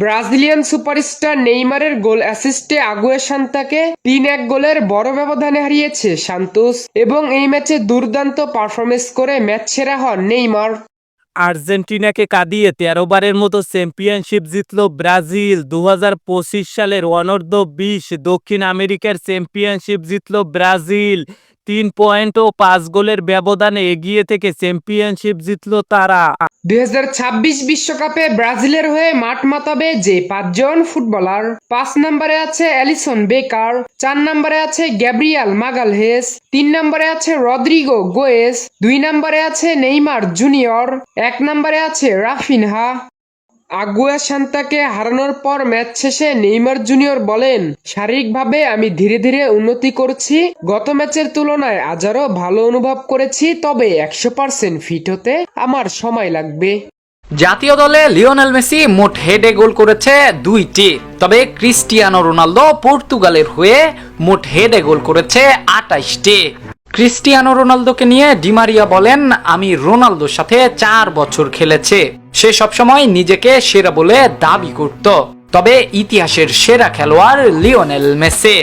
Brazilian superstar নেইমারের গোল অ্যাসিস্টে আগুয়ে সান্তাকে তিন এক গোলের বড় ব্যবধানে হারিয়েছে সান্তোস এবং এই ম্যাচে দুর্দান্ত পারফরমেন্স করে ম্যাচ সেরা হন নেইমার। আর্জেন্টিনাকে কাঁদিয়ে তেরো বারের মতো চ্যাম্পিয়নশিপ জিতল ব্রাজিল। দু হাজার পঁচিশ সালের অনর্ধ বিশ দক্ষিণ আমেরিকার চ্যাম্পিয়নশিপ জিতল ব্রাজিল। তিন পয়েন্ট ও পাঁচ গোলের ব্যবধানে এগিয়ে থেকে চ্যাম্পিয়নশিপ জিতল তারা। দুই বিশ্বকাপে ব্রাজিলের হয়ে মাঠ মাতাবে যে পাঁচজন ফুটবলার, পাঁচ নম্বরে আছে অ্যালিসন বেকার, চার নম্বরে আছে গ্যাব্রিয়াল মাগালহেস, তিন নম্বরে আছে রদ্রিগো গোয়েস, দুই নম্বরে আছে নেইমার জুনিয়র, এক নম্বরে আছে রাফিনহা। আগুয়া শান্তাকে হারানোর পর ম্যাচ শেষে নেইমার জুনিয়র বলেন, শারীরিকভাবে আমি ধীরে ধীরে উন্নতি করছি। গত ম্যাচের তুলনায় আজ আরও ভালো অনুভব করেছি, তবে একশো পার্সেন্ট ফিট হতে আমার সময় লাগবে। জাতীয় দলে লিওনেল মেসি মোট হেডে গোল করেছে দুইটি, তবে ক্রিস্টিয়ানো রোনালদো পর্তুগালের হয়ে মোট হেডে গোল করেছে আটাইশটি। ক্রিস্টিয়ানো রোনালদোকে নিয়ে ডিমারিয়া বলেন, আমি রোনালদোর সাথে চার বছর খেলেছে। সে সবসময় নিজেকে সেরা বলে দাবি করত। তবে ইতিহাসের সেরা খেলোয়াড় লিওনেল মেসি।